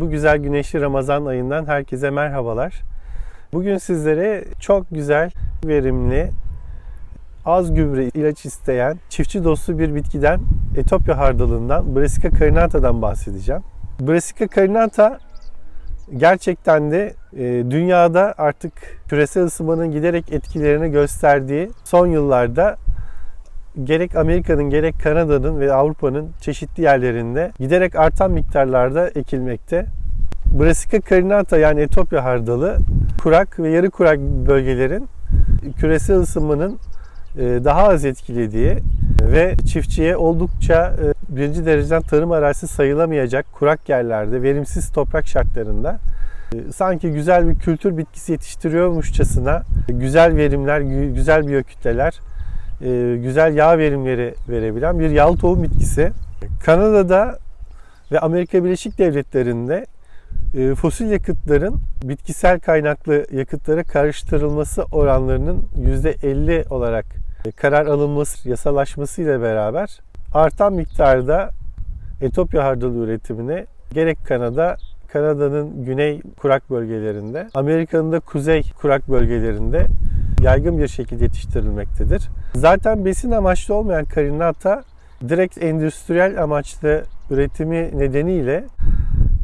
Bu güzel güneşli Ramazan ayından herkese merhabalar. Bugün sizlere çok güzel, verimli, az gübre ilaç isteyen, çiftçi dostu bir bitkiden Etopya hardalından Brassica carinata'dan bahsedeceğim. Brassica carinata gerçekten de e, dünyada artık küresel ısınmanın giderek etkilerini gösterdiği son yıllarda gerek Amerika'nın gerek Kanada'nın ve Avrupa'nın çeşitli yerlerinde giderek artan miktarlarda ekilmekte. Brassica carinata yani Etopya hardalı kurak ve yarı kurak bölgelerin küresel ısınmanın e, daha az etkilediği ve çiftçiye oldukça e, birinci dereceden tarım arazisi sayılamayacak kurak yerlerde, verimsiz toprak şartlarında e, sanki güzel bir kültür bitkisi yetiştiriyormuşçasına güzel verimler, güzel biyokütleler, güzel yağ verimleri verebilen bir yağlı tohum bitkisi. Kanada'da ve Amerika Birleşik Devletleri'nde fosil yakıtların bitkisel kaynaklı yakıtlara karıştırılması oranlarının %50 olarak karar alınması, yasalaşması ile beraber artan miktarda Etopya hardalı üretimine gerek Kanada, Kanada'nın güney kurak bölgelerinde, Amerika'nın da kuzey kurak bölgelerinde yaygın bir şekilde yetiştirilmektedir. Zaten besin amaçlı olmayan karinata direkt endüstriyel amaçlı üretimi nedeniyle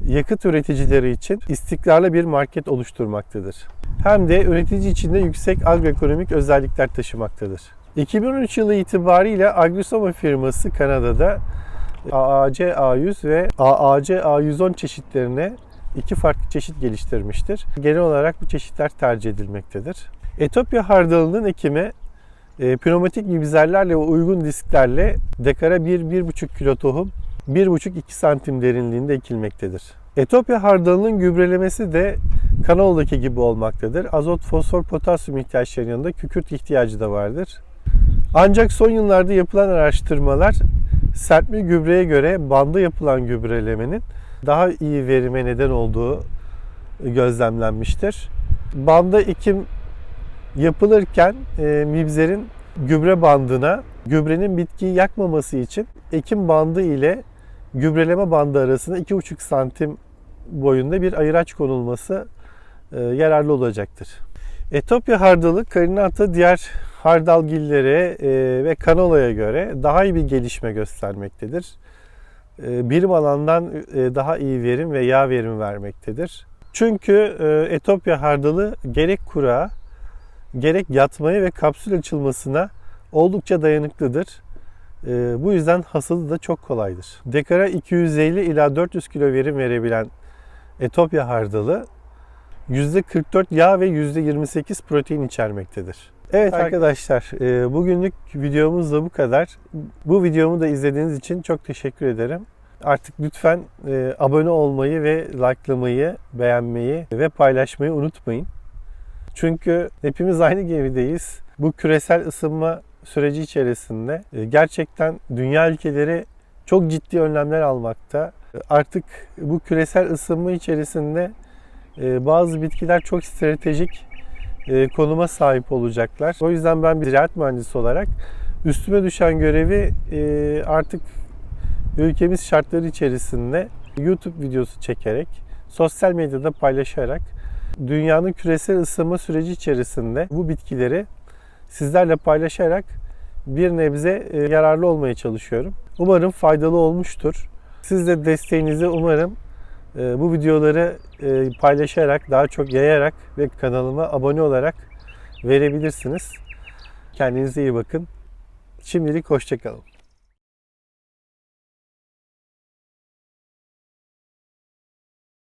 yakıt üreticileri için istikrarlı bir market oluşturmaktadır. Hem de üretici için de yüksek agroekonomik özellikler taşımaktadır. 2013 yılı itibariyle Agrisoma firması Kanada'da AAC A100 ve AAC A110 çeşitlerine iki farklı çeşit geliştirmiştir. Genel olarak bu çeşitler tercih edilmektedir. Etopya hardalının ekimi e, pneumatik mibzerlerle ve uygun disklerle dekara 1-1,5 kilo tohum 1,5-2 santim derinliğinde ekilmektedir. Etopya hardalının gübrelemesi de Kanol'daki gibi olmaktadır. Azot, fosfor, potasyum ihtiyaçlarının yanında kükürt ihtiyacı da vardır. Ancak son yıllarda yapılan araştırmalar serpme gübreye göre banda yapılan gübrelemenin daha iyi verime neden olduğu gözlemlenmiştir. Banda ekim yapılırken e, mibzerin gübre bandına gübrenin bitkiyi yakmaması için ekim bandı ile gübreleme bandı arasında 2,5 santim boyunda bir ayıraç konulması e, yararlı olacaktır. Etopya hardalı karinata diğer hardalgillere e, ve kanolaya göre daha iyi bir gelişme göstermektedir. E, birim alandan e, daha iyi verim ve yağ verimi vermektedir. Çünkü e, Etopya hardalı gerek kura, gerek yatmaya ve kapsül açılmasına oldukça dayanıklıdır. E, bu yüzden hasadı da çok kolaydır. Dekara 250 ila 400 kilo verim verebilen Etopya hardalı %44 yağ ve %28 protein içermektedir. Evet arkadaşlar e, bugünlük videomuz da bu kadar. Bu videomu da izlediğiniz için çok teşekkür ederim. Artık lütfen e, abone olmayı ve likelamayı, beğenmeyi ve paylaşmayı unutmayın. Çünkü hepimiz aynı gemideyiz. Bu küresel ısınma süreci içerisinde e, gerçekten dünya ülkeleri çok ciddi önlemler almakta. Artık bu küresel ısınma içerisinde bazı bitkiler çok stratejik e, konuma sahip olacaklar. O yüzden ben bir ziraat mühendisi olarak üstüme düşen görevi e, artık ülkemiz şartları içerisinde YouTube videosu çekerek, sosyal medyada paylaşarak dünyanın küresel ısınma süreci içerisinde bu bitkileri sizlerle paylaşarak bir nebze e, yararlı olmaya çalışıyorum. Umarım faydalı olmuştur. Siz de desteğinizi umarım ee, bu videoları e, paylaşarak, daha çok yayarak ve kanalıma abone olarak verebilirsiniz. Kendinize iyi bakın. Şimdilik hoşçakalın.